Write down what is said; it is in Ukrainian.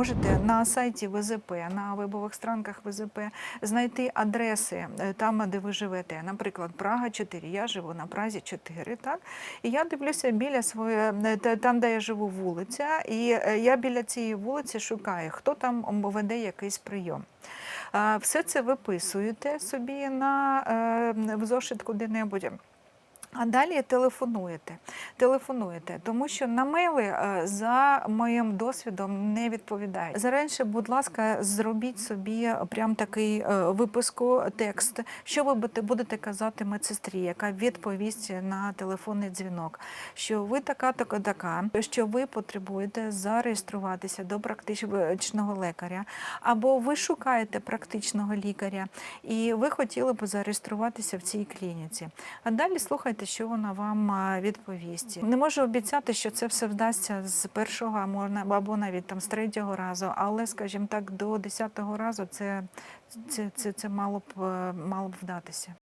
можете на сайті ВЗП, на вебових странках ВЗП знайти адреси е, там, де ви живете. Наприклад, Прага 4. Я живу на Празі 4. Так? І я дивлюся біля своєї, е, там, де я живу, вулиця, і е, я біля цієї вулиці шукаю, хто там веде якийсь прийом. Все це виписуєте собі на в зошит куди-небудь. А далі телефонуєте. Телефонуєте, тому що на мейли е, за моїм досвідом не відповідають. Зараніше, будь ласка, зробіть собі прям такий е, виписку, текст, що ви будете казати медсестрі, яка відповість на телефонний дзвінок, що ви така, така, така, що ви потребуєте зареєструватися до практичного лекаря, або ви шукаєте практичного лікаря, і ви хотіли б зареєструватися в цій клініці. А далі слухайте, що вона вам відповість. Не можу обіцяти, що це все вдасться з першого, можна або навіть там з третього разу, але, скажімо так, до десятого разу це, це, це, це мало б е, мало б вдатися.